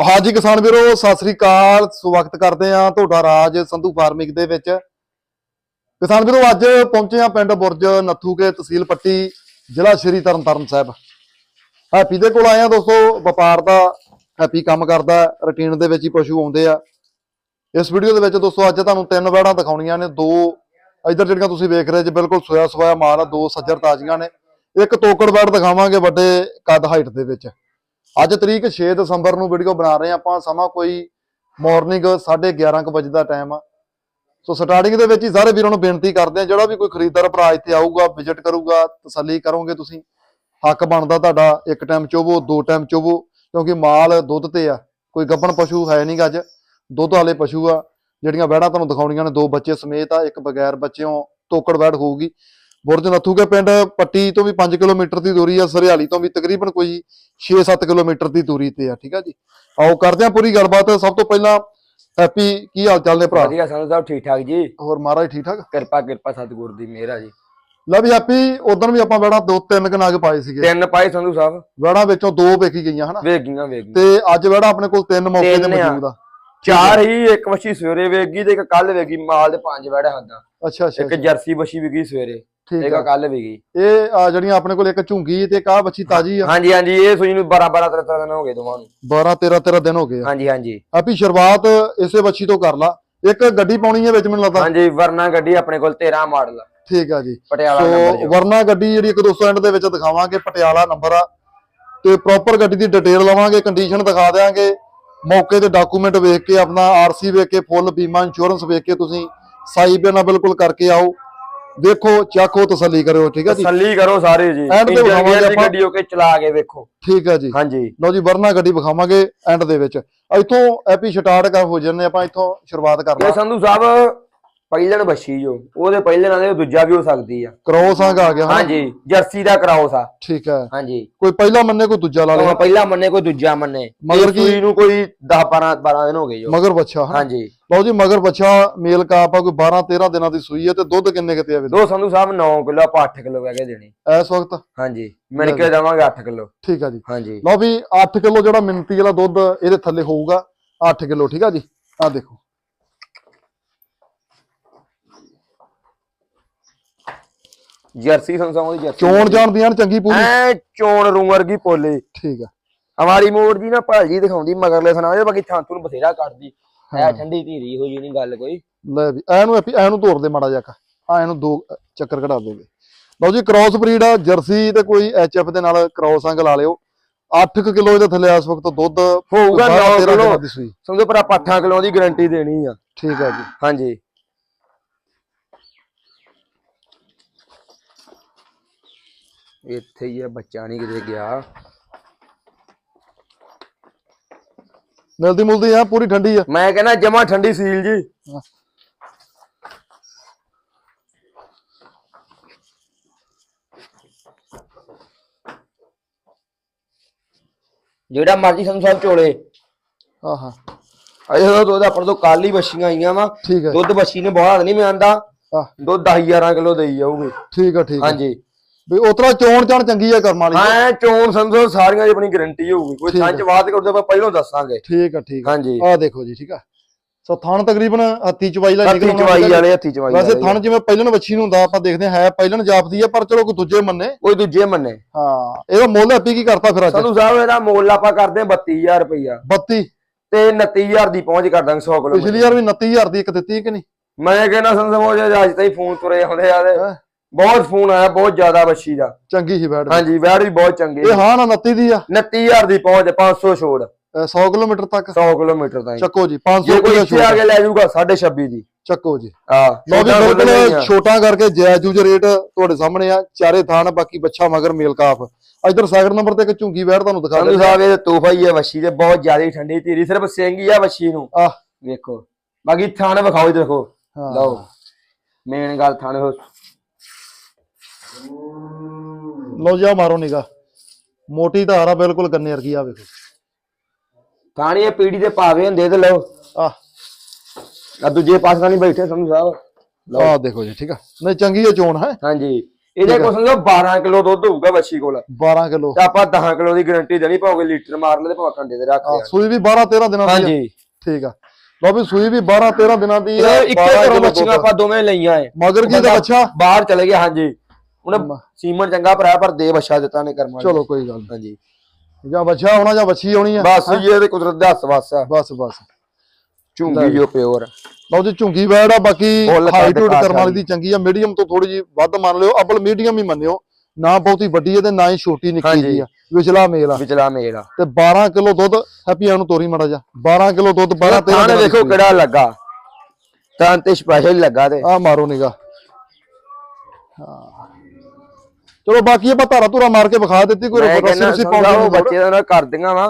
ਹਾਜੀ ਕਿਸਾਨ ਵੀਰੋ, ਸਤਿ ਸ੍ਰੀ ਅਕਾਲ। ਸਵਾਗਤ ਕਰਦੇ ਆ ਤੁਹਾਡਾ ਰਾਜ ਸੰਧੂ ਫਾਰਮਿੰਗ ਦੇ ਵਿੱਚ। ਕਿਸਾਨ ਵੀਰੋ, ਅੱਜ ਪਹੁੰਚੇ ਆ ਪਿੰਡ ਬੁਰਜ ਨੱਥੂਕੇ ਤਹਿਸੀਲ ਪੱਟੀ, ਜ਼ਿਲ੍ਹਾ ਸ਼੍ਰੀ ਤਰਨਤਾਰਨ ਸਾਹਿਬ। ਹੈਪੀ ਦੇ ਕੋਲ ਆਏ ਆ ਦੋਸਤੋ, ਵਪਾਰ ਦਾ ਹੈਪੀ ਕੰਮ ਕਰਦਾ, ਰੁਟੀਨ ਦੇ ਵਿੱਚ ਹੀ ਪਸ਼ੂ ਆਉਂਦੇ ਆ। ਇਸ ਵੀਡੀਓ ਦੇ ਵਿੱਚ ਦੋਸਤੋ, ਅੱਜ ਤੁਹਾਨੂੰ ਤਿੰਨ ਵੈੜਾਂ ਦਿਖਾਉਣੀਆਂ ਨੇ, ਦੋ ਇਧਰ ਜਿਹੜੀਆਂ ਤੁਸੀਂ ਵੇਖ ਰਹੇ ਜੇ, ਬਿਲਕੁਲ ਸੋਇਆ ਸੋਇਆ ਮਾਲ ਆ, ਦੋ ਸੱਜਰ ਤਾਜ਼ੀਆਂ ਨੇ। ਇੱਕ ਤੋਕੜ ਵੈੜ ਦਿਖਾਵਾਂਗੇ ਵੱਡੇ ਕੱਦ ਹਾਈਟ ਦੇ ਵਿੱਚ। ਅੱਜ ਤਰੀਕ 6 ਦਸੰਬਰ ਨੂੰ ਵੀਡੀਓ ਬਣਾ ਰਹੇ ਹਾਂ ਆਪਾਂ, ਸਮਾਂ ਕੋਈ ਮਾਰਨਿੰਗ 11:30 ਕੁ ਵਜੇ ਦਾ ਟਾਈਮ ਆ ਸੋ ਸਟਾਰਟਿੰਗ ਦੇ ਵਿੱਚ ਹੀ ਸਾਰੇ ਵੀਰਾਂ ਨੂੰ ਬੇਨਤੀ ਕਰਦੇ ਆ ਜਿਹੜਾ ਵੀ ਕੋਈ ਖਰੀਦਦਾਰ ਭਰਾ ਇੱਥੇ ਆਊਗਾ ਵਿਜ਼ਿਟ ਕਰੂਗਾ, ਤਸੱਲੀ ਕਰੋਗੇ ਤੁਸੀਂ। ਹੱਕ ਬਣਦਾ ਤੁਹਾਡਾ, ਇੱਕ ਟਾਈਮ ਚੋਵੋ, ਦੋ ਟਾਈਮ ਚੋਵੋ, ਕਿਉਂਕਿ ਮਾਲ ਦੁੱਧ ਤੇ ਆ। ਕੋਈ ਗੱਬਣ ਪਸ਼ੂ ਹੈ ਨਹੀਂ ਅੱਜ। ਦੁੱਧ ਵਾਲੇ ਪਸ਼ੂ ਆ, ਜਿਹੜੀਆਂ ਵੈੜਾਂ ਤੁਹਾਨੂੰ ਦਿਖਾਉਣੀਆਂ ਨੇ, ਦੋ ਬੱਚੇ ਸਮੇਤ ਆ, ਇੱਕ ਬਗੈਰ ਬੱਚਿਆਂ ਤੋਕੜ ਵੈੜ ਹੋਊਗੀ। ਬੁਰਜ ਨੱਥੂਕੇ ਪਿੰਡ ਪੱਟੀ ਤੋਂ ਵੀ 5 ਕਿਲੋਮੀਟਰ ਦੀ ਦੂਰੀ ਆ ਸਰਿਆਲੀ ਤੋਂ ਵੀ ਤਕਰੀਬਨ ਕੋਈ 6-7 ਕਿਲੋਮੀਟਰ ਦੀ ਦੂਰੀ ਤੇ ਆ ਠੀਕ ਆ ਜੀ? ਆਓ ਕਰਦੇ ਆ ਪੂਰੀ ਗੱਲਬਾਤ। ਸਭ ਤੋਂ ਪਹਿਲਾਂ ਹੈਪੀ ਕੀ ਹਾਲ ਚਾਲ ਨੇ ਭਰਾ? ਵਧੀਆ ਸਾਨੂੰ ਸਭ ਠੀਕ ਠਾਕ ਜੀ। ਹੋਰ ਮਹਾਰਾਜ ਠੀਕ ਠਾਕ? ਕਿਰਪਾ ਕਿਰਪਾ ਸਤਿਗੁਰ ਦੀ ਮਿਹਰ ਆ ਜੀ। ਲੈ ਵੀ ਹੈਪੀ ਉਦੋਂ ਵੀ ਆਪਾਂ ਵੈੜਾਂ ਦੋ ਤਿੰਨ ਕਨਾਗ ਪਾਏ ਸੀਗੇ। ਤਿੰਨ ਪਾਈ ਸੰਧੂ ਸਾਹਿਬ। ਵੈੜਾਂ ਵਿੱਚੋਂ ਦੋ ਵੇਖੀ ਗਈਆਂ ਹਨਾ? ਵੇਗੀਆਂ ਵੇਗੀਆਂ ਤੇ ਅੱਜ ਵੈੜਾਂ ਆਪਣੇ ਕੋਲ ਤਿੰਨ ਮੌਕੇ ਤੇ। ਮੌਜੂਦ ਆ। ਚਾਰ ਹੀ ਇੱਕ ਵਛੀ ਸਵੇਰੇ ਵੇਗੀ ਤੇ ਇੱਕ ਕੱਲ ਵੇਗੀ ਮਾਲ ਦੇ ਪੰਜ ਵੜਾ ਹੱਦਾਂ। ਅੱਛਾ ਅੱਛਾ ਇੱਕ ਜਰਸੀ ਵਛੀ ਵੇਗੀ ਸਵੇਰੇ। ਠੀਕ ਆ। ਕੱਲ ਵੇਗੀ ਇਹ ਆ ਜਿਹੜੀਆਂ ਆਪਣੇ ਕੋਲ ਇੱਕ ਝੁੰਗੀ ਤੇ ਇੱਕ ਆਹ ਬੱਚੀ ਤਾਜੀ ਆ। ਹਾਂਜੀ ਹਾਂਜੀ ਇਹ ਸੂਈ ਨੂੰ 12 12 13 13 ਦਿਨ ਹੋ ਗਏ ਦੋਵਾਂ ਨੂੰ। 12 13 13 ਦਿਨ ਹੋ ਗਏ ਹਾਂਜੀ ਹਾਂਜੀ। ਆਪੀ ਸ਼ੁਰੂਆਤ ਇਸੇ ਬੱਚੀ ਤੋਂ ਕਰ ਲਾ। ਇੱਕ ਗੱਡੀ ਪਾਉਣੀ ਹੈ ਵਿੱਚ ਮੈਨੂੰ ਲੱਗਦਾ। ਹਾਂਜੀ ਵਰਨਾ ਗੱਡੀ ਆਪਣੇ ਕੋਲ 13 ਮਾਡਲ ਠੀਕ ਆ ਜੀ। ਪਟਿਆਲਾ ਨੰਬਰ ਵਰਨਾ ਗੱਡੀ ਜਿਹੜੀ ਇੱਕ ਦੋਸਤੋ ਐਂਡ ਦੇ ਵਿੱਚ ਦਿਖਾਵਾਂਗੇ ਪਟਿਆਲਾ ਨੰਬਰ ਆ। ਤੇ ਪ੍ਰੋਪਰ ਗੱਡੀ ਦੀ ਡਿਟੇਲ ਲਵਾਂਗੇ ਕੰਡੀਸ਼ਨ ਦਿਖਾ ਦੇਾਂਗੇ ਮੌਕੇ ਤੇ ਡਾਕੂਮੈਂਟ ਵੇਖ ਕੇ ਆਪਣਾ ਆਰਸੀ ਵੇਖ ਕੇ ਫੁੱਲ ਬੀਮਾ ਇੰਸ਼ੋਰੈਂਸ ਵੇਖ ਕੇ ਤੁਸੀਂ ਸਾਈ ਬਿਨਾ ਬਿਲਕੁਲ ਕਰਕੇ ਆਓ। ਦੇਖੋ ਚੱਕੋ ਤਸੱਲੀ ਕਰਿਓ ਠੀਕ ਆ ਜੀ? ਤਸੱਲੀ ਕਰੋ ਸਾਰੇ ਜੀ। End ਤੇ ਵਿਖਾਵਾਂਗੇ। ਗੱਡੀ ਹੋ ਕੇ ਚਲਾ ਕੇ ਵੇਖੋ। ਠੀਕ ਆ ਜੀ। ਹਾਂਜੀ। ਲਓ ਜੀ ਵਰਨਾ ਗੱਡੀ ਵਿਖਾਵਾਂਗੇ ਐਂਡ ਦੇ ਵਿੱਚ। ਇੱਥੋਂ ਐਪੀ ਸਟਾਰਟ ਕਰ ਹੋ ਜੰਨੇ ਆਪਾਂ ਇੱਥੋਂ ਸ਼ੁਰੂਆਤ ਕਰ ਲਾ ਸੰਧੂ ਸਾਹਿਬ ਪਹਿਲਣ ਬੱਛੀ ਜੋ ਉਹਦੇ ਪਹਿਲੇ ਨਾਲ ਦੂਜਾ ਵੀ ਹੋ ਸਕਦੀ ਆ। ਕ੍ਰੋਸ ਆ ਗਿਆ ਹਨਾ? ਹਾਂਜੀ ਜਰਸੀ ਦਾ ਕਰਾਉਸ ਆ। ਠੀਕ ਹੈ। ਹਾਂਜੀ। ਕੋਈ ਪਹਿਲਾ ਮੰਨੇ ਕੋਈ ਦੂਜਾ ਲਾ ਉਹ ਲਿਆ ਪਹਿਲਾ ਮੰਨੇ ਕੋਈ ਦੂਜਾ ਮੰਨੇ। ਮਗਰ ਮਗਰ ਕੀ- ਨੂੰ ਕੋਈ 10 12 12 ਦਿਨ ਹੋ ਗਏ ਜੋ। ਮਗਰ ਬੱਚਾ? ਹਾਂਜੀ। ਲਓ ਜੀ ਮਗਰ ਬੱਚਾ ਮੇਲ ਕਾਪ ਆ ਕੋਈ 12 13 ਦਿਨਾਂ ਦੀ ਸੂਈ ਹੈ ਤੇ ਦੁੱਧ ਕਿੰਨੇ ਕਿਤੇ ਆਵੇ ਦੋ ਸੰਧੂ ਸਾਹਿਬ 9 ਕਿਲੋ ਆਪਾਂ 8 ਕਿਲੋ ਕਹਿ ਕੇ ਦੇਣੀ। ਇਸ ਵਕਤ? ਹਾਂਜੀ। ਮਿਲ ਕੇ ਦੇਵਾਂਗੇ 8 ਕਿਲੋ। ਠੀਕ ਆ ਜੀ। ਹਾਂਜੀ। ਲਓ ਵੀ 8 ਕਿਲੋ ਜਿਹੜਾ ਮਿੰਤੀ ਵਾਲਾ ਦੁੱਧ ਇਹਦੇ ਥੱਲੇ ਹੋਊਗਾ 8 ਕਿਲੋ ਠੀਕ ਆ ਜੀ? ਆ ਦੇਖੋ। ਜਰਸੀ ਸਾਹਿਬ ਦੀ ਜਰਸੀ ਚੋਣ ਜਾਣਦੀਆਂ ਨੇ ਚੰਗੀ ਪੂਰੀ। ਐ ਚੋਣ ਰੂ ਵਰਗੀ ਪੋਲੇ। ਠੀਕ ਆ। ਹਮਾਰੀ ਮੋੜ ਦੀ ਨਾ ਭਾਜੀ ਦਿਖਾਉਂਦੀ ਮਗਰਲੇ ਸੁਣਾ ਦੇ ਬਾਕੀ ਥਾਂ ਨੂੰ ਬਥੇਰਾ ਕੱਢਦੀ ਐ ਠੰਡੀ ਧੀਰੀ ਹੋ ਜੀ ਨਹੀਂ ਗੱਲ ਕੋਈ। ਲੈ ਵੀ ਐਨੂੰ ਐਪੀ ਐਨੂੰ ਤੋੜ ਦੇ ਮਾੜਾ ਜਿਹਾ ਆ ਇਹਨੂੰ ਦੋ ਚੱਕਰ ਕਢਾ ਦੇਵੇ। ਲਓ ਜੀ ਕ੍ਰਾਸ ਬਰੀਡ ਆ ਜਰਸੀ ਤੇ ਕੋਈ ਐਚਐਫ ਦੇ ਨਾਲ ਕ੍ਰਾਸ ਅੰਗ ਲਾ ਲਿਓ। 8 ਕਿਲੋ ਇਹਦੇ ਥੱਲੇ ਇਸ ਵਕਤ ਦੁੱਧ ਹੋਊਗਾ 9 13 ਕਿਲੋ। ਦੀ ਸਮਝੋ ਪਰ ਆਪਾਂ 8 ਕਿਲੋ ਦੀ ਗਾਰੰਟੀ ਦੇਣੀ ਆ। ਠੀਕ ਆ ਜੀ। ਹਾਂਜੀ। ਇੱਥੇ ਹੀ ਆ ਬੱਚਾ ਨਹੀਂ ਕਿਤੇ ਗਿਆ। ਮਿਲਦੀ ਮੁਲਦੀ ਆ ਪੂਰੀ ਠੰਡੀ ਆ। ਮੈਂ ਕਹਿੰਦਾ ਜਮਾ ਠੰਡੀ ਸੀਲ ਜੀ। ਜਿਹੜਾ ਮਰਜ਼ੀ ਸਾਨੂੰ ਸਭ ਚੋਲੇ ਆਹਾ ਅਜੇ ਤਾਂ ਦੁੱਧ ਆਪਣੇ ਤੋਂ ਕੱਲ ਹੀ ਬੱਛੀਆਂ ਆਈਆਂ ਵਾ। ਠੀਕ ਆ ਦੁੱਧ ਬੱਛੀ ਨੇ ਬਹੁਤ ਨਹੀਂ ਮਿਆਂਦਾ। ਆ ਦੁੱਧ 10 11 ਕਿਲੋ ਦੇਈ ਜਾਊਗੀ। ਠੀਕ ਆ ਠੀਕ ਹਾਂਜੀ। ਵੀ ਉਤਰਾ ਚੋਣ ਚਾਣ ਚੰਗੀ ਆ ਕਰਮ ਵਾਲੀ। ਹਾਂ ਚੋਣ ਸਮਝੋ ਸਾਰੀਆਂ ਦੀ ਆਪਣੀ ਗਾਰੰਟੀ ਹੋਊਗੀ। ਕੋਈ ਸੱਚ ਬਾਤ ਕਰਦੇ ਆਪਾਂ ਪਹਿਲਾਂ ਦੱਸਾਂਗੇ। ਠੀਕ ਆ ਠੀਕ ਹਾਂਜੀ। ਆ ਦੇਖੋ ਜੀ ਠੀਕ ਆ। ਸੋ ਥਣ ਤਕਰੀਬਨ ਹੱਥੀ ਚਵਾਈ ਲਾ ਹੱਥੀ ਚਵਾਈ ਵਾਲੇ ਹੱਥੀ ਚਵਾਈ ਵੈਸੇ ਥਣ ਜਿਵੇਂ ਪਹਿਲਣ ਵੱਛੀ ਨੂੰ ਹੁੰਦਾ ਆਪਾਂ ਦੇਖਦੇ ਹਾਂ ਹੈ ਪਹਿਲਣ ਜਾਪਦੀ ਆ ਪਰ ਚਲੋ ਕੋਈ ਦੂਜੇ ਮੰਨੇ। ਕੋਈ ਦੂਜੇ ਮੰਨੇ। ਹਾਂ ਇਹਦਾ ਮੁੱਲ ਹੈਪੀ ਕੀ ਕਰਤਾ ਫਿਰ ਅੱਜ? ਸੰਧੂ ਸਾਹਿਬ ਇਹਦਾ ਮੁੱਲ ਆਪਾਂ ਕਰਦੇ ਹਾਂ 32000 ਰੁਪਈਆ। 32 ਤੇ 29000 ਦੀ ਪਹੁੰਚ ਕਰ ਦਾਂਗੇ 100 ਕਿਲੋ ਪਿਛਲੀ ਵਾਰ ਵੀ 29000 ਦੀ ਇੱਕ ਦਿੱਤੀ ਕਿ ਨਹੀਂ? ਮੈਂ ਕਹਿੰਦਾ ਸਾਹਿਬ ਅੱਜ ਤਾਈ ਫੋਨ ਤੁਰੇ ਆਉਂਦੇ ਆ? ਬਹੁਤ ਫੋਨ ਆਇਆ ਬਹੁਤ ਜ਼ਿਆਦਾ ਬੱਛੀ ਦਾ। ਚੰਗੀ ਸੀ ਬੈਠ ਹਾਂਜੀ ਵੈੜ ਵੀ ਬਹੁਤ ਚੰਗੀ ਇਹ ਹਾਂ ਨਾ 29 ਦੀ ਆ। 29000 ਦੀ ਪਹੁੰਚ 500 ਛੋੜ। ਅ, 100 ਕਿਲੋਮੀਟਰ ਤੱਕ। 100 ਕਿਲੋਮੀਟਰ ਤਾਈਂ। ਚੱਕੋ ਜੀ 500 ਜੇ ਕੋਈ ਰੁਪਏ ਇੱਥੇ ਆ ਕੇ ਲੈ ਜਾਊਗਾ 26.5 ਦੀ। ਚੱਕੋ ਜੀ। ਹਾਂ ਬਿਲਕੁਲ। ਛੋਟਾ ਕਰਕੇ ਜਾਇਜ਼ ਜੂਜ ਰੇਟ ਤੁਹਾਡੇ ਸਾਹਮਣੇ ਆ। ਚਾਰੇ ਥਾਨ ਬਾਕੀ ਬੱਚਾ ਮਗਰ ਮੇਲ ਕਾਫ। ਇਧਰ ਸੈਕਿੰਡ ਨੰਬਰ ਤੇ ਇੱਕ ਝੁੰਗੀ ਵੈੜ ਤੁਹਾਨੂੰ ਦਿਖਾ ਦਿੰਦੇ ਸਾਹਿਬ ਇਹ ਤੋਹਫਾ ਹੀ ਹੈ ਵੱਛੀ ਤੇ ਬਹੁਤ ਜ਼ਿਆਦਾ ਠੰਡੀ ਧੀਰੀ ਸਿਰਫ ਸਿੰਘ ਹੀ ਆ ਵੱਛੀ ਨੂੰ। ਆਹ। ਵੇਖੋ। ਬਾਕੀ ਥਾਣ ਵਿਖਾਓ ਦੇਖੋ। ਲਓ। ਮੇਨ ਗੱਲ ਥਾਣ ਲਓ ਜੀ ਮਾਰੋ ਨਿਗਾ ਮੋਟੀ ਧਾਰ ਆ ਬਿਲਕੁਲ ਗੰਨੇ ਵਰਗੀ ਆ ਵੇਖੋ। ਥਾਣੀ ਇਹ ਪੀੜੀ ਦੇ ਪਾਵੇ ਹੁੰਦੇ ਤੇ ਲਓ। ਆ ਆ ਦੂਜੇ ਪਾਸੇ ਤਾਂ ਨਹੀਂ ਬੈਠੇ ਸੰਧੂ ਸਾਹਿਬ। ਆ ਦੇਖੋ ਜੀ ਠੀਕ ਆ। ਨਹੀਂ ਚੰਗੀ ਹੈ ਚੋਣ ਹੈ। ਹਾਂਜੀ। ਇਹਦੇ ਕੋਲ ਸਮਝੋ 12 ਕਿਲੋ ਦੁੱਧ ਹੋਊਗਾ ਬੱਚੀ ਕੋਲ। 12 ਕਿਲੋ। ਤੇ ਆਪਾਂ 10 ਕਿਲੋ ਦੀ ਗਾਰੰਟੀ ਦੇਣੀ ਭਾਵੇਂ ਲੀਟਰ ਮਾਰ ਲੈ ਤੇ ਭਾਵੇਂ ਕੰਡੇ ਦੇ ਰੱਖ ਹਾਂ, ਦੇ ਸੂਈ ਵੀ 12 13 ਦਿਨਾਂ ਦੀ ਹਾਂਜੀ। ਠੀਕ ਆ। ਲਓ ਵੀ ਸੂਈ ਵੀ 12 13 ਦਿਨਾਂ ਦੀ ਇਹ ਇੱਕੇ 12 ਘਰੋਂ ਬੱਚੀਆਂ। ਆਪਾਂ ਦੋਵੇਂ ਲਈਆਂ ਏ ਮਗਰ ਕੀ ਦਾ ਬੱਚਾ? ਬਾਹਰ ਚਲੇ ਗਿਆ ਹਾਂਜੀ। ਉਹਨੇ ਸੀਮਨ ਚੰਗਾ ਭਰਾ ਪਰ ਦੇ ਬੱਚਾ ਦਿੱਤਾ ਨੇ ਕਰਮਾਂ। ਚਲੋ ਕੋਈ ਗੱਲ ਹਾਂਜੀ। ਨਹੀਂ ਜਾਂ ਬੱਚਾ ਆਉਣਾ ਜਾਂ ਬੱਚੀ ਆਉਣੀ ਆ ਬਸ ਜੀ ਇਹਦੇ ਕੁਦਰਤ ਦੇ ਹੱਥ ਵਸ ਆ। ਬਸ ਬਸ। ਝੁੰਗੀ ਜੋ ਪਿਓਰ। ਲਓ ਜੀ ਝੁੰਗੀ ਵੈੜ ਆ ਬਾਕੀ ਹਾਈਟ ਹੂਟ ਕਰਮ ਵਾਲੀ। ਦੀ ਚੰਗੀ ਆ ਮੀਡੀਅਮ ਤੋਂ ਥੋੜੀ ਜੀ ਵੱਧ ਮੰਨ ਲਿਓ ਅਬਲ ਮੀਡੀਅਮ ਹੀ ਮੰਨਿਓ। ਨਾ ਬਹੁਤੀ ਵੱਡੀ ਹੈ ਤੇ ਨਾ ਹੀ ਛੋਟੀ ਨਿੱਕੀ ਹਾਂਜੀ। ਜੀ ਆ। ਵਿਚਲਾ ਮੇਲ ਆ। ਵਿਚਲਾ ਮੇਲ ਆ। ਤੇ 12 ਕਿਲੋ ਦੁੱਧ ਹੈਪੀ ਨੂੰ ਤੋਰੀ ਮੜਾ ਜਾ 12 ਕਿਲੋ ਦੁੱਧ 12 13 ਥਾਣੇ ਦੇਖੋ ਕਿਹੜਾ ਲੱਗਾ। ਤਾਂ ਤੇ ਸਪੈਸ਼ਲ ਲੱਗਾ ਤੇ। ਆ ਮਾਰੋ ਨਿਗਾ ਚਲੋ ਬਾਕੀ ਆਪਾਂ ਧਾਰਾ ਧੂਰਾ ਮਾਰ ਕੇ ਵਿਖਾ ਦਿੱਤੀ ਕੋਈ ਰੱਸੀ ਰੁਸੀ ਪਾਉਣੀ ਨਹੀਂ ਬੱਚੇ ਦਾ ਨਾ ਕਰ ਦਿੰਗਾ ਵਾ।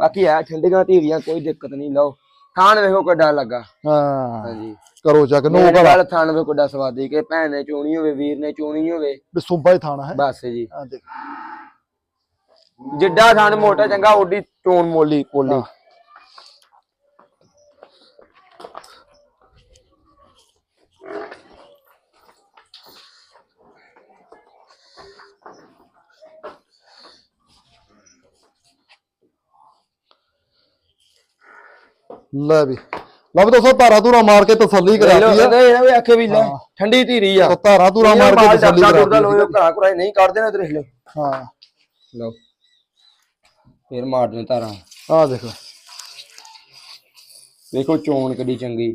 ਬਾਕੀ ਆ ਠੰਡੀਆਂ ਧੀਰੀਆਂ ਕੋਈ ਦਿੱਕਤ ਨਹੀਂ ਲਓ। ਥਾਣ ਵੇਖੋ ਕਿੱਡਾ ਲੱਗਾ। ਹਾਂ। ਹਾਂਜੀ। ਕਰੋ ਚੱਕ ਨੋ ਕਲਾ ਨਾਲ ਥਾਣ ਵੇਖੋ ਕਿੱਡਾ ਸਵਾਦੀ ਕਿ ਭੈਣ ਨੇ ਚੋਣੀ ਹੋਵੇ ਵੀਰ ਨੇ ਚੋਣੀ ਹੋਵੇ। ਵੀ ਸੁੰਬਾ ਹੀ ਥਾਣਾ ਹੈ। ਬਸ ਜੀ। ਜਿੱਡਾ ਥਾਣ ਮੋਟਾ ਚੰਗਾ ਓਡੀ ਚੋਣ ਮੋਲੀ ਪੋਲੀ ਹਾਂ। ਲੈ ਵੀ। ਲਓ ਵੀ ਦੋਸਤੋ ਧਾਰਾ ਧੂਰਾ ਮਾਰ ਕੇ ਤਸੱਲੀ ਲੈ ਕਰਾਤੀ ਆ। ਕਹਿੰਦੇ ਇਹਨਾਂ ਵੀ ਆਖੇ ਵੀ ਲੈ ਠੰਡੀ ਧੀਰੀ ਆ। ਧਾਰਾ ਧੂਰਾ ਮਾਰ ਕੇ ਤਸੱਲੀ ਕਰਾਤੀ ਲੋਏ ਘਰਾਂ ਘਰਾਂ ਨਹੀਂ ਕੱਢਦੇ ਨਾ ਦੇਖ ਲਓ ਹਾਂ। ਲਓ ਫੇਰ ਮਾਰਦੇ ਤਾਰਾਂ ਆ ਦੇਖੋ ਵੇਖੋ ਚੋਣ ਕਿੱਡੀ ਚੰਗੀ।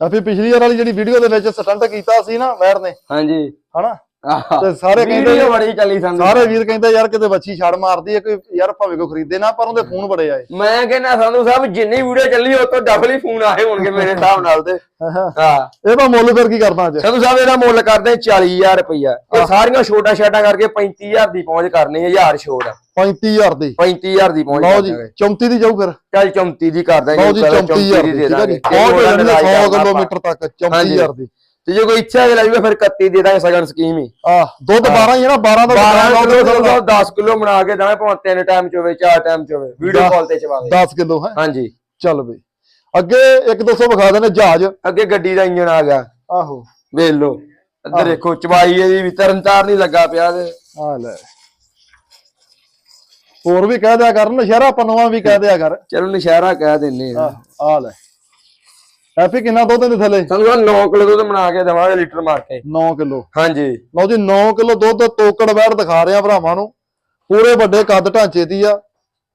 ਆ ਫਿਰ ਪਿਛਲੀ ਵਾਰ ਵਾਲੀ ਜਿਹੜੀ ਵੀਡੀਓ ਦੇ ਵਿੱਚ ਸਟੰਟ ਕੀਤਾ ਸੀ ਨਾ ਵੈਰ ਨੇ। ਹਾਂਜੀ। ਹਨਾ? ਤੇ ਸਾਰੇ ਕਹਿੰਦੇ ਵੀਡੀਓ ਬੜੀ ਚੱਲੀ ਸਾਨੂੰ। ਸਾਰੇ ਵੀਰ ਕਹਿੰਦੇ ਯਾਰ ਕਿਤੇ ਬੱਚੀ ਛੜ ਮਾਰਦੀ ਹੈ ਕੋਈ ਯਾਰ ਭਾਵੇਂ ਕੋ ਖਰੀਦੇ ਨਾ ਪਰ ਉਹਦੇ ਫੋਨ ਬੜੇ ਆਏ। ਮੈਂ ਕਹਿੰਦਾ ਸੰਧੂ ਸਾਹਿਬ ਜਿੰਨੀ ਵੀਡੀਓ ਚੱਲੀ ਉਹ ਤੋਂ ਡਬਲ ਹੀ ਫੋਨ ਆਏ ਹੋਣਗੇ ਮੇਰੇ ਹਿਸਾਬ ਨਾਲ ਤੇ। ਹਾਂ। ਹਾਂ। ਇਹ ਤਾਂ ਮੁੱਲ ਫਿਰ ਕੀ ਕਰਨਾ ਅੱਜ? ਸੰਧੂ ਸਾਹਿਬ ਇਹਦਾ ਮੁੱਲ ਕਰਦੇ 40000 ਰੁਪਇਆ ਇਹ ਸਾਰੀਆਂ ਛੋਟਾ ਛਾਟਾ ਕਰਕੇ 35000 ਦੀ ਪਹੁੰਚ ਕਰਨੀ ਹੈ 1000 ਛੋੜ 35000 ਦੀ। 35000 ਦੀ ਪਹੁੰਚ ਲਓ ਜੀ ਕਰਾਂਗੇ। 34 ਦੀ ਜਾਊ ਫਿਰ। ਚੱਲ 34 ਦੀ ਕਰ ਦਾਂਗੇ ਲਓ ਜੀ 34000 ਦੀ ਠੀਕ ਹੈ ਜੀ। ਬਹੁਤ ਹੋ ਜਾਂਦੀ 100 ਕਿਲੋਮੀਟਰ ਤੱਕ 34000 ਦੀ। ਤੇ ਜੇ ਕੋਈ ਇੱਛਾ ਹੈ ਲੈ ਜਾਵੇ ਫਿਰ 31 ਦੇ ਦਾਂਗੇ ਸਗਨ ਸਕੀਮ ਹੀ। ਆ ਦੁੱਧ 12 ਹੀ ਹੈ ਨਾ 12 ਦਾ 12 ਕਿਲੋ ਸੰਧੂ ਸਾਹਿਬ 10 ਕਿਲੋ ਬਣਾ ਕੇ ਦਾਂਗੇ ਭਾਵੇਂ ਤਿੰਨ ਟਾਈਮ ਚ ਹੋਵੇ ਚਾਰ ਟਾਈਮ ਚ ਹੋਵੇ ਵੀਡੀਓ ਕਾਲ ਤੇ ਚਵਾਵੇ। 10 ਕਿਲੋ ਹੈ? ਹਾਂਜੀ। ਚੱਲ ਬਈ। ਅੱਗੇ ਇੱਕ ਦੋਸਤੋ ਵਿਖਾ ਦੇਣੇ ਜਹਾਜ਼। ਅੱਗੇ ਗੱਡੀ ਦਾ ਇੰਜਣ ਆ ਗਿਆ। ਆਹੋ। ਵੇਖ ਲਓ ਇੱਧਰ ਦੇਖੋ ਚਵਾਈ ਇਹਦੀ ਵੀ ਤਰਨਤਾਰ ਨਹੀਂ ਲੱਗਾ ਪਿਆ ਤੇ ਆ ਲੈ। ਹੋਰ ਵੀ ਕਹਿ ਦਿਆ ਕਰ ਨਸ਼ਹਿਰਾ ਪਨਵਾ ਵੀ ਕਹਿ ਦਿਆ ਕਰ। ਚਲੋ ਨਸ਼ਹਿਰਾ ਕਹਿ ਦਿੰਨੇ ਆ। ਆ ਲੈ। ਐਫੀ ਕਿੰਨਾ ਦੁੱਧ ਦੇ ਥੱਲੇ? ਸਮਝੋ 9 ਕਿਲੋ ਦੁੱਧ ਬਣਾ ਕੇ ਦਵਾਂਗੇ ਲੀਟਰ ਮਾਰ ਕੇ। 9 ਕਿਲੋ। ਹਾਂਜੀ। ਲਓ ਜੀ 9 ਕਿਲੋ ਦੁੱਧ ਤੋਕੜ ਵੈੜ ਦਿਖਾ ਰਹੇ ਭਰਾਵਾਂ ਨੂੰ। ਪੂਰੇ ਵੱਡੇ ਕੱਦ ਢਾਂਚੇ ਦੀ ਆ।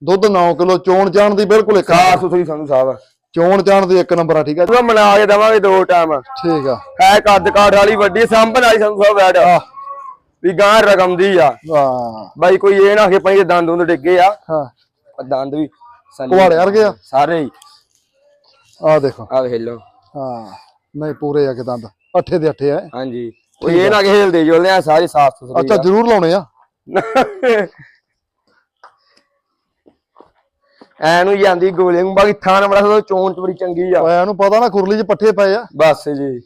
ਦੁੱਧ 9 ਕਿਲੋ ਚੋਣ ਚਾਣ ਦੀ ਬਿਲਕੁਲ ਇੱਕ ਸਾਫ਼ ਸੁਥਰੀ ਸੰਧੂ ਸਾਹਿਬ ਚੋਣ ਚਾਣ ਦੀ ਇੱਕ ਨੰਬਰ ਆ ਠੀਕ ਆ? ਉਹ ਬਣਾ ਕੇ ਦਵਾਂਗੇ ਦੋ ਟਾਈਮ। ਠੀਕ ਆ। ਹੈ ਕੱਦ ਕਾਠ ਵਾਲੀ ਵੱਡੀ ਸਾਂਭਣ ਵਾਲੀ ਸੰਧੂ ਸਾਹਿਬ ਬੈਠ। ਆ ਵੀ ਗਾਂ ਰਕਮ ਦੀ ਆ। ਵਾਹ। ਬਾਈ ਕੋਈ ਇਹ ਨਾ ਕਿ ਪਈ ਦੰਦ ਦੁੰਦ ਡਿੱਗੇ ਆ। ਹਾਂ। ਦੰਦ ਵੀ ਸਨੀ ਕੁਹਾੜੇ ਵਰਗੇ ਆ। ਸਾਰੇ ਹੀ। ਆ ਦੇਖੋ। ਆ ਵੇਖ ਲਓ। ਹਾਂ ਨਹੀਂ ਪੂਰੇ ਆ ਕੇ ਦੰਦ। ਅੱਠੇ ਦੇ ਅੱਠੇ ਆ। ਹਾਂਜੀ। ਉਹ ਇਹ ਨਾ ਕਿ ਹਿਲਦੇ ਜੁਲਦੇ ਆ ਸਾਰੇ ਸਾਫ਼ ਸੁਥਰੇ ਅੱਛਾ ਜ਼ਰੂਰ ਲਾਉਣੇ ਆ। ਐ ਨੂੰ ਜਾਂਦੀ ਗੋਲੇ ਨੂੰ ਬਾਕੀ ਥਾਣ ਬੜਾ ਚੋਣ ਚ ਬੜੀ ਚੰਗੀ ਆ। ਓਏ ਇਹਨੂੰ ਪਤਾ ਨਾ ਖੁਰਲੀ 'ਚ ਪੱਠੇ ਪਏ ਆ। ਬਸ ਜੀ।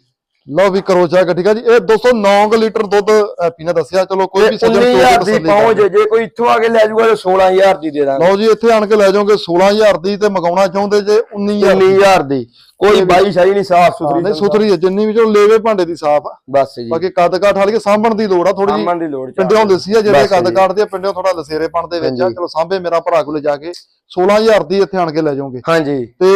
ਲਓ ਵੀ ਕਰੋ ਚੈੱਕ ਠੀਕ ਆ ਜੀ ਇਹ 209 ਲੀਟਰ ਦੁੱਧ ਹੈਪੀ ਨੇ ਦੱਸਿਆ। ਚਲੋ ਕੋਈ ਵੀ ਸੱਜਣ 19000 ਚੋਂ ਦੀ ਪਹੁੰਚ ਜੇ ਕੋਈ ਇੱਥੋਂ ਆ ਕੇ ਲੈ ਜਾਊਗਾ ਤਾਂ 16000 ਦੀ ਦੇ ਦਾਂਗੇ। ਲਓ ਜੀ ਇੱਥੇ ਆਣ ਕੇ ਲੈ ਜਾਓਗੇ 16000 ਦੀ ਤੇ ਮਗਾਉਣਾ ਚਾਹੁੰਦੇ ਜੇ 19000 ਦੀ। 19000 ਦੀ। ਕੋਈ ਬਾਈ ਸ਼ਾਈ ਨਹੀਂ ਸਾਫ਼ ਸੁਥਰੀ ਨਹੀਂ ਸੁਥਰੀ ਹੈ ਜਿੰਨੀ ਵੀ ਚਲੋ ਲੇਵੇ ਭਾਂਡੇ ਦੀ ਸਾਫ਼ ਆ। ਬਸ ਜੀ। ਬਾਕੀ ਕੱਦ ਕਾਠ ਵਾਲੀ ਸਾਂਭਣ ਦੀ ਲੋੜ ਆ ਥੋੜੀ ਜਿਹੀ। ਸਾਮਾਨ ਦੀ ਲੋੜ ਪਿੰਡੋਂ ਦੇਸੀ ਆ ਜਿਹੜੇ ਕੱਦ ਜੀ। ਕਾਠ ਦੇ ਪਿੰਡੋਂ ਥੋੜਾ ਲਸੇਰੇ ਪਣ ਦੇ ਵਿੱਚ ਆ। ਚਲੋ ਸਾਂਭੇ ਮੇਰਾ ਭਰਾ ਕੋਲੇ ਜਾ ਕੇ। 16000 ਦੀ ਇੱਥੇ ਆਣ ਕੇ ਲੈ ਜਾਓਗੇ। ਹਾਂਜੀ। ਤੇ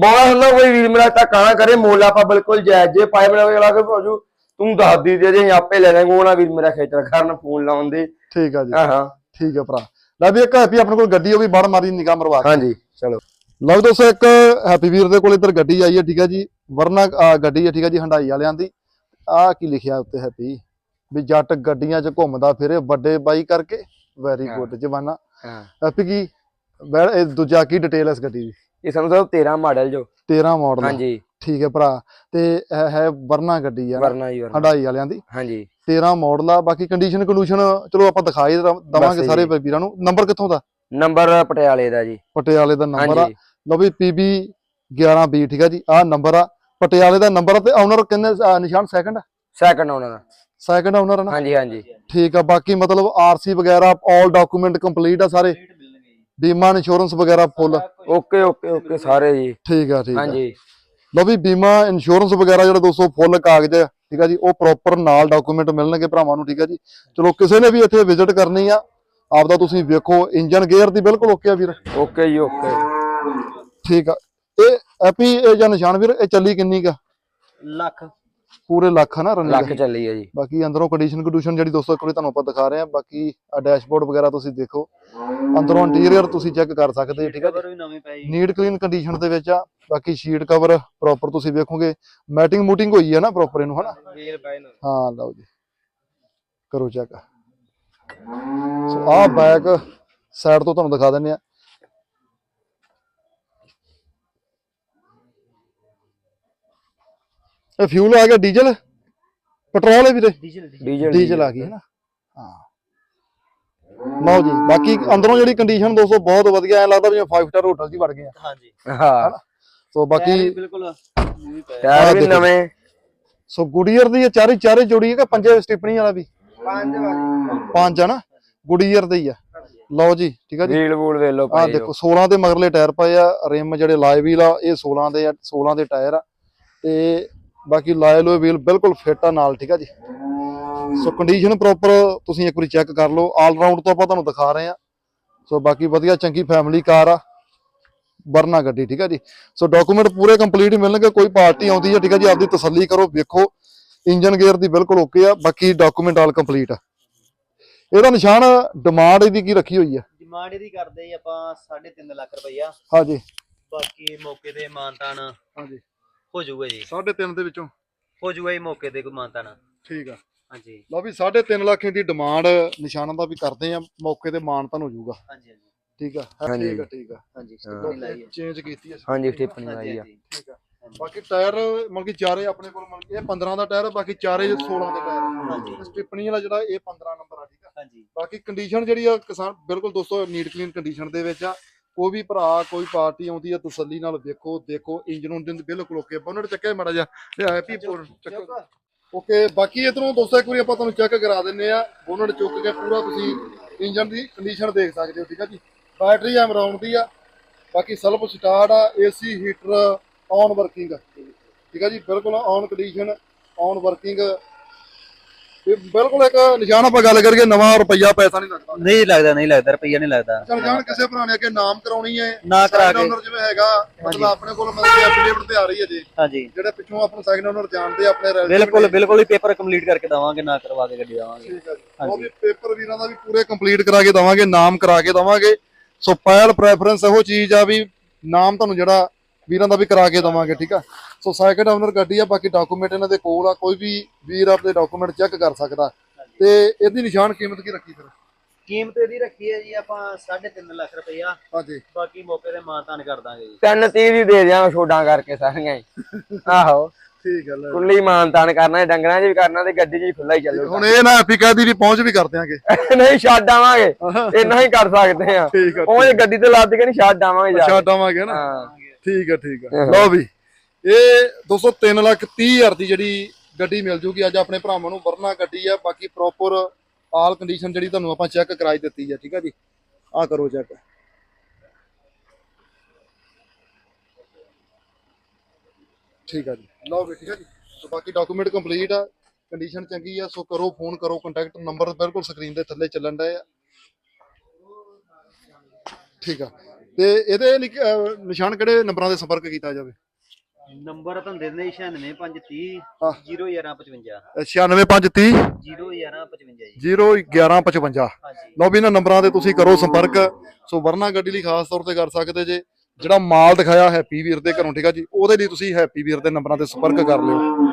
ਬਾਹਰ ਹੁੰਦਾ ਕੋਈ ਵੀਰ ਮੇਰਾ ਧੱਕਾ ਨਾ ਕਰੇ ਮੁੱਲ ਆਪਾਂ ਬਿਲਕੁਲ ਜਾਇਜ਼ ਜੇ ਪਾਈਪ ਲਗਾ ਕੇ ਭੋਜੂ ਤੂੰ ਦੱਸ ਦੀ ਜੇ ਆਪੇ ਲੈ ਲੈਂਗੇ ਉਹਨਾਂ ਵੀਰ ਮੇਰਾ ਖੇਚਲ ਕਰਨ ਫੋਨ ਲਾਉਣ ਦੇ। ਠੀਕ ਆ ਜੀ। ਹਾਂ ਹਾਂ। ਠੀਕ ਆ ਭਰਾ। ਲੈ ਵੀ ਇੱਕ ਹੈਪੀ ਆਪਣੇ ਕੋਲ ਗੱਡੀ ਉਹ ਵੀ ਬੜ ਮਾਰੀ ਨਿਗਾਹ ਮਰਵਾ ਹਾਂਜੀ ਚਲੋ। ਲਓ ਦੋਸਤੋ ਇੱਕ ਹੈਪੀ ਵੀਰ ਦੇ ਕੋਲ ਇੱਧਰ ਗੱਡੀ ਆਈ ਹੈ ਠੀਕ ਹੈ ਜੀ। ਵਰਨਾ ਗੱਡੀ ਹੈ ਠੀਕ ਹੈ ਜੀ ਹੰਡਾਈ ਵਾਲਿਆਂ ਦੀ। ਆਹ ਕੀ ਲਿਖਿਆ ਉੱਤੇ ਹੈਪੀ? ਵੀ ਜੱਟ ਗੱਡੀਆਂ 'ਚ ਘੁੰਮਦਾ ਫਿਰੇ ਵੱਡੇ ਬਾਈ ਕਰਕੇ। ਵੈਰੀ। ਗੁੱਡ ਜਵਾਨਾ। ਹੈਪੀ ਕੀ ਬੈ- ਇਹ ਦੂਜਾ ਕੀ ਡਿਟੇਲ ਹੈ ਇਸ ਗੱਡੀ ਦੀ? ਇਹ ਸਮਝੋ 13 ਮਾਡਲ ਜੋ। 13 ਮਾਡਲ ਹਾਂਜੀ। ਠੀਕ ਹੈ ਭਰਾ। ਤੇ ਹੈ ਵਰਨਾ ਗੱਡੀ ਆ। ਵਰਨਾ ਹੀ ਵਰਨਾ। ਹੰਡਾਈ ਵਾਲਿਆਂ ਦੀ। ਹਾਂਜੀ। 13 ਮਾਡਲ ਆ ਬਾਕੀ ਕੰਡੀਸ਼ਨ ਕੰਡੂਸ਼ਨ ਚਲੋ ਆਪਾਂ ਦਿਖਾਈ ਦਵ- ਦਵਾਂਗੇ ਜੀ। ਸਾਰੇ ਵੀਰਾਂ ਨੂੰ। ਨੰਬਰ ਕਿੱਥੋਂ ਦਾ? ਨੰਬਰ ਪਟਿਆਲੇ ਦਾ ਜੀ। ਪਟਿਆਲੇ ਦਾ ਨੰਬਰ ਆ। ਹਾਂਜੀ। ਲਓ ਵੀ PB 11B ਠੀਕ ਆ ਜੀ ਆਹ ਨੰਬਰ ਆ। ਪਟਿਆਲੇ ਦਾ ਨੰਬਰ ਆ ਤੇ ਓਨਰ ਕਿੰਨੇ ਅਹ ਨਿਸ਼ਾਨ ਸੈਕੰਡ ਸੈਕੰਡ ਉਹਨਾਂ ਦਾ ਸੈਕੰਡ ਓਨਰ ਨਾ? ਹਾਂਜੀ ਹਾਂਜੀ। ਠੀਕ ਆ ਬਾਕੀ ਮਤਲਬ ਆਰਸੀ ਵਗੈਰਾ ਆਲ ਡਾਕੂਮੈਂਟ ਕੰਪਲੀਟ ਆ ਸਾਰੇ। ਬੀਮਾ ਇੰਸ਼ੋਰੈਂਸ ਵਗੈਰਾ ਫੁੱਲ ਓਕੇ ਓਕੇ ਓਕੇ ਸਾਰੇ ਜੀ। ਠੀਕ ਆ ਠੀਕ ਆ। ਹਾਂਜੀ। ਲਓ ਵੀ ਬੀਮਾ ਇੰਸ਼ੋਰੈਂਸ ਵਗੈਰਾ ਜਿਹੜਾ ਦੋਸਤੋ ਫੁੱਲ ਕਾਗਜ਼ ਠੀਕ ਆ ਜੀ ਉਹ ਪ੍ਰੋਪਰ ਨਾਲ ਡਾਕੂਮੈਂਟ ਮਿਲਣਗੇ ਭਰਾਵਾਂ ਨੂੰ ਠੀਕ ਆ ਜੀ। ਚਲੋ ਕਿਸੇ ਨੇ ਵੀ ਇੱਥੇ ਵਿਜ਼ਿਟ ਕਰਨੀ ਆ ਆਪਦਾ ਤੁਸੀਂ ਵੇਖੋ ਇੰਜਨ ਗੇਅਰ ਦੀ ਬਿਲਕੁਲ ਓਕੇ ਆ ਵੀਰ। ਓਕੇ ਜੀ ਓਕੇ ਠੀਕ ਆ। ਇਹ ਐਪੀ ਇਹ ਜਾਂ ਨਿਸ਼ਾਨ ਵੀਰ ਇਹ ਚੱਲੀ ਕਿੰਨੀ ਕਾ? ਲੱਖ। ਪੂਰੇ ਲੱਖ ਆ ਨਾ ਲੱਖ ਰਨਿੰਗ ਚੱਲੀ ਹੈ ਜੀ। ਬਾਕੀ ਅੰਦਰੋਂ ਕੰਡੀਸ਼ਨ ਕੰਡੂਸ਼ਨ ਜਿਹੜੀ ਦੋਸਤੋ ਇੱਕ ਵਾਰੀ ਤੁਹਾਨੂੰ ਆਪਾਂ ਦਿਖਾ ਰਹੇ ਆ ਬਾਕੀ ਆ ਡੈਸ਼ਬੋਰਡ ਵਗੈਰਾ ਤੁਸੀਂ ਦੇਖੋ। ਅੰਦਰੋਂ ਇੰਟੀਰੀਅਰ ਤੁਸੀਂ ਚੈੱਕ ਕਰ ਸਕਦੇ ਹੋ ਠੀਕ ਆ ਜੀ। ਕਵਰ ਵੀ ਨਵੇਂ ਪਏ ਜੀ ਨੀਟ ਕਲੀਨ ਕੰਡੀਸ਼ਨ ਦੇ ਵਿੱਚ ਆ। ਬਾਕੀ ਸ਼ੀਟ ਕਵਰ ਪ੍ਰੋਪਰ ਤੁਸੀਂ ਵੇਖੋਗੇ। ਮੈਟਿੰਗ ਮੂਟਿੰਗ ਹੋਈ ਹੈ ਨਾ ਪ੍ਰੋਪਰ ਇਹਨੂੰ ਹਨਾ? ਹਾਂ ਲਓ ਜੀ। ਕਰੋ ਚੈੱਕ ਸੋ ਆਹ ਬੈਕ ਸਾਈਡ ਤੋਂ ਤੁਹਾਨੂੰ ਦਿਖਾ ਦਿੰਨੇ ਆ ਇਹ ਫਿਊਲ ਆ ਗਿਆ ਡੀਜ਼ਲ ਪੈਟਰੋਲ ਹੈ ਵੀਰੇ ਡੀਜ਼ਲ ਡੀਜ਼ਲ ਡੀਜ਼ਲ ਆ ਗਈ ਹੈ ਨਾ ਹਾਂ। ਲਓ ਜੀ ਬਾਕੀ ਅੰਦਰੋਂ ਜਿਹੜੀ ਕੰਡੀਸ਼ਨ ਦੋਸਤੋ ਬਹੁਤ ਵਧੀਆ ਐ ਲੱਗਦਾ ਜਿਵੇਂ 5 ਸਟਾਰ ਹੋਟਲ 'ਚ ਹੀ ਵੜ ਗਏ ਆ। ਹਾਂਜੀ। ਹਾਂ। ਸੋ ਬਾਕੀ ਬਿਲਕੁਲ ਨਵੇਂ ਟਾਇਰ ਵੀ ਸੋ ਗੁਡੀਅਰ ਦੀ ਇਹ ਚਾਰੇ ਚਾਰੇ ਜੋੜੀ ਹੈ ਕਿ ਪੰਜੇ ਸਟਿਪਣੀ ਵਾਲਾ ਵੀ? ਪੰਜ ਵਾਲੀ ਪੰਜ ਆ ਨਾ? ਗੁਡੀਅਰ ਦੇ ਹੀ ਆ। ਲਓ ਜੀ ਠੀਕ ਆ ਜੀ। ਵੀਲ ਵੂਲ ਵੇਖ ਲਓ ਆ ਦੇਖੋ 16 ਦੇ ਮਗਰਲੇ ਟਾਇਰ ਪਏ ਆ ਰਿਮ ਜਿਹੜੇ ਲਾਏ ਵੀਲ ਆ ਇਹ 16 ਦੇ ਆ 16 ਦੇ ਟਾਇਰ ਆ। ਤੇ ਬਾਕੀ ਲਾਏ ਲੋਏ ਵੀਲ ਬਿਲਕੁਲ ਫਿੱਟ ਆ ਨਾਲ ਠੀਕ ਆ ਜੀ। ਸੋ ਕੰਡੀਸ਼ਨ ਪ੍ਰੋਪਰ ਤੁਸੀਂ ਇੱਕ ਵਾਰੀ ਚੈੱਕ ਕਰ ਲਓ। ਆਲ ਰਾਊਂਡ ਤੋਂ ਆਪਾਂ ਤੁਹਾਨੂੰ ਦਿਖਾ ਰਹੇ ਆ। ਸੋ ਬਾਕੀ ਵਧੀਆ ਚੰਗੀ ਫੈਮਿਲੀ ਕਾਰ ਆ। ਵਰਨਾ ਗੱਡੀ ਠੀਕ ਆ ਜੀ। ਸੋ ਡਾਕੂਮੈਂਟ ਪੂਰੇ ਕੰਪਲੀਟ ਮਿਲਣਗੇ ਕੋਈ ਪਾਰਟੀ ਆਉਂਦੀ ਹੈ ਠੀਕ ਆ ਜੀ। ਆਪਦੀ ਤਸੱਲੀ ਕਰੋ ਵੇਖੋ। ਇੰਜਨ ਗੇਅਰ ਦੀ ਬਿਲਕੁਲ ਓਕੇ ਆ ਬਾਕੀ ਡਾਕੂਮੈਂਟ ਆਲ ਕੰਪਲੀਟ ਆ। ਇਹਦਾ ਨਿਸ਼ਾਨ ਡਿਮਾਂਡ ਇਹਦੀ ਕੀ ਰੱਖੀ ਹੋਈ ਆ? ਡਿਮਾਂਡ ਇਹਦੀ ਕਰਦੇ ਆਪਾਂ 3.5 ਲੱਖ ਰੁਪਈਆ। ਹਾਂਜੀ। ਬਾਕੀ ਮੌਕੇ ਤੇ ਮਾਨਤਾਨ ਹਾਂਜੀ। ਹੋ ਜਾਊਗਾ ਜੀ। 3.5 ਦੇ ਵਿੱਚੋਂ? ਹੋ ਜਾਊਗਾ ਜੀ ਮੌਕੇ ਤੇ ਕੋਈ ਮਾਨਤਾਨ। ਠੀਕ ਆ। ਹਾਂਜੀ। ਲਓ ਵੀ 3.5 ਲੱਖ ਦੀ ਡਿਮਾਂਡ ਨਿਸ਼ਾਨਾਂ ਦਾ ਵੀ ਕਰਦੇ ਆ ਮੌਕੇ ਤੇ ਮਾਨਤਨ ਹੋ ਜਾਊਗਾ। ਹਾਂਜੀ ਹਾਂਜੀ। ਠੀਕ ਆ। ਠੀਕ ਆ ਠੀਕ ਆ। ਹਾਂਜੀ ਚੇਂਜ ਕੀਤੀ ਆ। ਹਾਂਜੀ ਸਟਿਪਣੀ ਲਾਈ ਆ। ਠੀਕ ਆ। ਬਾਕੀ ਟਾਇਰ ਮਤਲਬ ਕਿ ਚਾਰੇ ਆਪਣੇ ਕੋਲ ਮਤਲਬ ਕਿ ਇਹ 15 ਦਾ ਟਾਇਰ ਆ ਬਾਕੀ ਚਾਰੇ 16 ਦੇ ਟਾਇਰ ਆ। ਹਾਂਜੀ। ਸਟਿਪਣੀ ਵਾਲਾ ਜਿਹੜਾ ਇਹ 15 ਨੰਬਰ ਆ ਠੀਕ ਆ? ਹਾਂਜੀ। ਬਾਕੀ ਕੰਡੀਸ਼ਨ ਜਿਹੜੀ ਆ ਕਿਸਾਨ ਬਿਲਕੁਲ ਦੋਸਤੋ ਨੀਟ ਕਲੀਨ ਕੰਡੀਸ਼ਨ ਦੇ ਵਿੱਚ ਆ। ਕੋਈ ਵੀ ਭਰਾ ਕੋਈ ਪਾਰਟੀ ਆਉਂਦੀ ਆ ਤਸੱਲੀ ਨਾਲ ਵੇਖੋ ਦੇਖੋ ਇੰਜਨ ਉਂਜਨ ਬਿਲਕੁਲ ਓਕੇ ਬੋਨਟ ਚੱਕਿਆ ਮਾੜਾ ਜਿਹਾ। ਇਹ ਹੈਪੀ ਚੱਕੋ ਓਕੇ ਬਾਕੀ ਇਧਰੋਂ ਦੋਸਤੋ ਇੱਕ ਵਾਰੀ ਆਪਾਂ ਤੁਹਾਨੂੰ ਚੈੱਕ ਕਰਾ ਦਿੰਨੇ ਆ। ਬੋਨਟ ਚੁੱਕ ਕੇ ਪੂਰਾ ਤੁਸੀਂ ਇੰਜਨ ਦੀ ਕੰਡੀਸ਼ਨ ਦੇਖ ਸਕਦੇ ਹੋ ਠੀਕ ਆ ਜੀ? ਬੈਟਰੀ ਐਮ ਰਾਉਂਡ ਦੀ ਆ। ਬਾਕੀ ਸੈਲਫ ਸਟਾਰਟ ਆ ਏਸੀ ਹੀਟਰ ਔਨ ਵਰਕਿੰਗ ਠੀਕ ਆ ਜੀ ਬਿਲਕੁਲ ਔਨ ਕੰਡੀਸ਼ਨ ਔਨ ਵਰਕਿੰਗ ਇਹ ਬਿਲਕੁਲ ਇੱਕ ਨਿਸ਼ਾਨ ਆਪਾਂ ਗੱਲ ਕਰੀਏ ਨਵਾਂ ਰੁਪਈਆ ਪੈਸਾ ਨਹੀਂ ਲੱਗਦਾ। ਨਹੀਂ ਲੱਗਦਾ ਨਹੀਂ ਲੱਗਦਾ ਰੁਪਈਆ ਨਹੀਂ ਲੱਗਦਾ। ਚਲ ਜਾਣ ਕਿਸੇ ਭਰਾ ਨੇ ਅੱਗੇ ਨਾਮ ਕਰਾਉਣੀ ਹੈ। ਨਾ ਕਰਾ ਕੇ। ਓਨਰ ਜਿਵੇਂ ਹੈਗਾ ਮਤਲਬ ਆਪਣੇ ਕੋਲ ਮਤਲਬ ਐਫੀਡੇਵਿਟ ਤੇ ਆ ਰਹੀ ਹੈ ਜੀ। ਹਾਂਜੀ। ਜਿਹੜੇ ਪਿੱਛੋਂ ਆਪਣਾ ਸੈਕੰਡ ਓਨਰ ਜਾਣਦੇ ਆਪਣੇ ਬਿਲਕੁਲ। ਬਿਲਕੁਲ ਹੀ ਪੇਪਰ ਕੰਪਲੀਟ ਕਰਕੇ ਦਵਾਂਗੇ ਨਾ ਕਰਵਾ ਕੇ ਗੱਡੀ ਦਵਾਂਗੇ। ਹੈ ਉਹ ਵੀ ਪੇਪਰ ਵੀਰਾਂ ਦਾ ਵੀ ਪੂਰੇ ਕੰਪਲੀਟ ਕਰਾ ਕੇ ਦਵਾਂਗੇ ਨਾਮ ਕਰਾ ਕੇ ਦਵਾਂਗੇ। ਸੋ ਪਹਿਲ ਪ੍ਰੈਫਰੈਂਸ ਇਹੋ ਚੀਜ਼ ਆ ਵੀ ਨਾਮ ਤੁਹਾਨੂੰ ਜਿਹੜਾ ਵੀਰਾਂ ਦਾ ਵੀ ਕਰਾ ਕੇ ਦਵਾਂਗੇ ਠੀਕ ਆ? ਸੋ ਸੈਕੰਡ ਓਨਰ ਗੱਡੀ ਆ ਬਾਕੀ ਡਾਕੂਮੈਂਟ ਇਹਨਾਂ ਦੇ ਕੋਲ ਆ ਕੋਈ ਵੀ ਵੀਰ ਆਪਣੇ ਡਾਕੂਮੈਂਟ ਚੈੱਕ ਕਰ ਸਕਦਾ। ਤੇ ਇਹਦੀ ਨਿਸ਼ਾਨ ਕੀਮਤ ਕੀ ਰੱਖੀ ਫਿਰ? ਕੀਮਤ ਇਹਦੀ ਰੱਖੀ ਹੈ ਜੀ ਆਪਾਂ 3.5 ਲੱਖ ਰੁਪਈਆ। ਹਾਂਜੀ। ਬਾਕੀ ਮੌਕੇ ਤੇ ਮਾਨਤਾਨ ਕਰ ਦਾਂਗੇ ਜੀ। ਤਿੰਨ ਤੀਹ ਦੀ ਦੇ ਦਿਆਂਗੇ ਛੋਡਾਂ ਕਰਕੇ ਸਾਰੀਆਂ ਹੀ। ਆਹੋ। ਠੀਕ ਹੈ। ਲੈ ਕੁੱਲੀ ਮਾਨਤਾਨ ਕਰਨਾ ਹੈ, ਡੰਗਰਾਂ 'ਚ ਵੀ ਕਰਨਾ ਤੇ ਗੱਡੀ 'ਚ ਵੀ ਖੁੱਲਾ ਹੀ ਚੱਲੂਗਾ ਹੁਣ ਇਹ ਨਾ ਕਹਦੀ ਵੀ ਪਹੁੰਚ ਵੀ ਕਰ ਦਿਆਂਗੇ। ਨਹੀਂ ਛੱਡ ਆਵਾਂਗੇ। ਇੰਨਾ ਹੀ ਕਰ ਸਕਦੇ ਆ ਠੀਕ ਆ ਉਹ ਜੇ ਗੱਡੀ ਤੇ ਲੱਦ ਕੇ ਨਹੀਂ ਛੱਡ ਆਵਾਂਗੇ। ਛੱਡ ਆਵਾਂਗੇ ਨਾ। ਹਾਂ। ਠੀਕ ਹੈ ਠੀਕ ਹੈ ਲਓ ਵੀ ਇਹ 203 ਲੱਖ 30 ਹਜ਼ਾਰ ਦੀ ਜਿਹੜੀ ਗੱਡੀ ਮਿਲ ਜੂਗੀ ਅੱਜ ਆਪਣੇ ਭਰਾਵਾਂ ਨੂੰ ਵਰਨਾ ਗੱਡੀ ਆ ਬਾਕੀ ਪ੍ਰੋਪਰ ਆਲ ਕੰਡੀਸ਼ਨ ਜਿਹੜੀ ਤੁਹਾਨੂੰ ਆਪਾਂ ਚੈੱਕ ਕਰਾਈ ਦਿੱਤੀ ਆ ਠੀਕ ਆ ਜੀ? ਆ ਕਰੋ ਚੈੱਕ ਠੀਕ ਆ ਜੀ। ਲਓ ਵੀ ਠੀਕ ਆ ਜੀ। ਸੋ ਬਾਕੀ ਡਾਕੂਮੈਂਟ ਕੰਪਲੀਟ ਆ ਕੰਡੀਸ਼ਨ ਚੰਗੀ ਆ ਸੋ ਕਰੋ ਫੋਨ ਕਰੋ ਕੰਟੈਕਟ ਨੰਬਰ ਬਿਲਕੁਲ ਸਕਰੀਨ ਦੇ ਥੱਲੇ ਚੱਲਣ ਡਏ ਆ। ਠੀਕ ਆ। ਤੇ ਇਹਦੇ ਅਹ ਨਿਸ਼ਾਨ ਕਿਹੜੇ ਨੰਬਰਾਂ ਦੇ ਸੰਪਰਕ ਕੀਤਾ ਜਾਵੇ? ਨੰਬਰ ਤੁਹਾਨੂੰ ਦੇ ਦਿੰਦੇ 96530 ਹਾਂ। 01155 96530 01155 ਜੀ। 01155 ਹਾਂਜੀ। ਲਓ ਵੀ ਇਹਨਾਂ ਨੰਬਰਾਂ ਤੇ ਤੁਸੀਂ ਕਰੋ ਸੰਪਰਕ। ਸੋ ਵਰਨਾ ਗੱਡੀ ਲਈ ਖਾਸ ਤੌਰ ਤੇ ਕਰ ਸਕਦੇ ਜੇ। ਜਿਹੜਾ ਮਾਲ ਦਿਖਾਇਆ ਹੈਪੀ ਵੀਰ ਦੇ ਘਰੋਂ ਠੀਕ ਆ ਜੀ? ਉਹਦੇ ਲਈ ਤੁਸੀਂ ਹੈਪੀ ਵੀਰ ਦੇ ਨੰਬਰਾਂ ਤੇ ਸੰਪਰਕ ਕਰ ਲਿਓ।